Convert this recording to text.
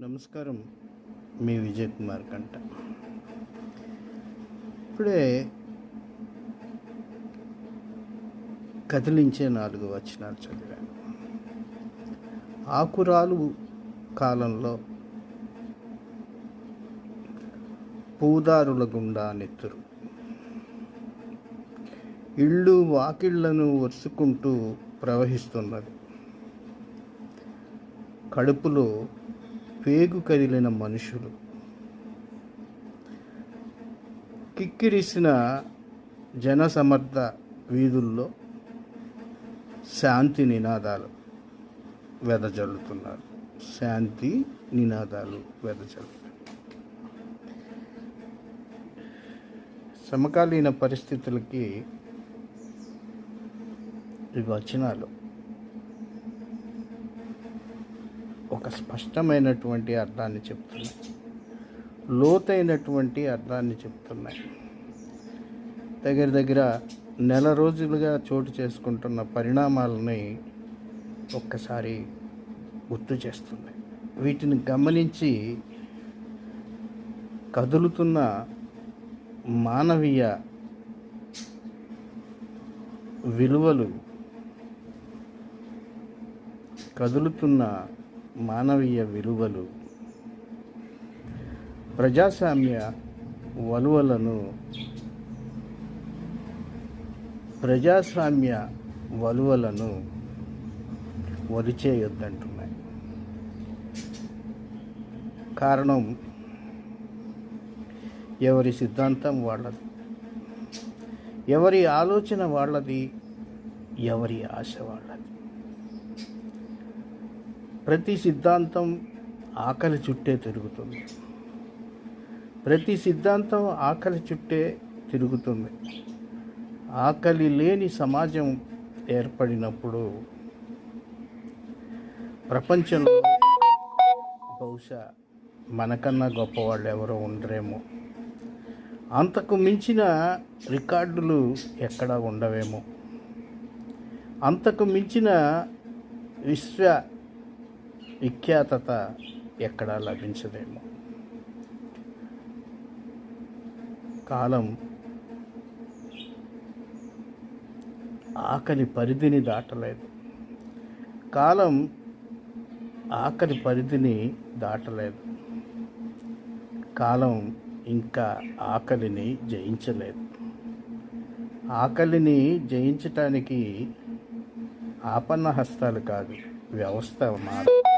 నమస్కారం మీ విజయ్ కుమార్ కంట. ఇప్పుడే కదిలించే నాలుగు వచనాలు చదివాను. ఆకురాలు కాలంలో పూదారుల గుండా నెత్తురు. ఇళ్ళు వాకిళ్ళను వరుసుకుంటూ ప్రవహిస్తున్నది కడుపులో పేగు కదిలిన మనుషులు. కిక్కిరిసిన జనసమర్థ వీధుల్లో శాంతి నినాదాలు వెదజల్లుతున్నారు. శాంతి నినాదాలు వెదజల్లుతున్నారు. సమకాలీన పరిస్థితులకి ఇవి వచనాలు. ఒక స్పష్టమైనటువంటి అర్థాన్ని చెప్తున్నాయి. లోతైనటువంటి అర్థాన్ని చెప్తున్నాయి. దగ్గర దగ్గర నెల రోజులుగా చోటు చేసుకుంటున్న పరిణామాలని ఒక్కసారి గుర్తు చేస్తుంది వీటిని గమనించి కదులుతున్న మానవీయ విలువలు కదులుతున్న మానవీయ విలువలు. ప్రజాస్వామ్య వలువలను ప్రజాస్వామ్య వలువలను వదిచేయొద్దంటున్నాయి కారణం ఎవరి సిద్ధాంతం వాళ్ళది. ఎవరి ఆలోచన వాళ్ళది ఎవరి ఆశ వాళ్ళది. ప్రతి సిద్ధాంతం ఆకలి చుట్టే తిరుగుతుంది. ప్రతి సిద్ధాంతం ఆకలి చుట్టే తిరుగుతుంది. ఆకలి లేని సమాజం ఏర్పడినప్పుడు ప్రపంచంలో బహుశా మనకన్నా గొప్పవాళ్ళు ఎవరో ఉండరేమో. అంతకు మించిన రికార్డులు ఎక్కడా ఉండవేమో. అంతకు మించిన విశ్వ విఖ్యాతత ఎక్కడా లభించదేమో. కాలం ఆకలి పరిధిని దాటలేదు. కాలం ఆకలి పరిధిని దాటలేదు. కాలం ఇంకా ఆకలిని జయించలేదు. ఆకలిని జయించటానికి ఆపన్న హస్తాలు కాదు వ్యవస్థ మారు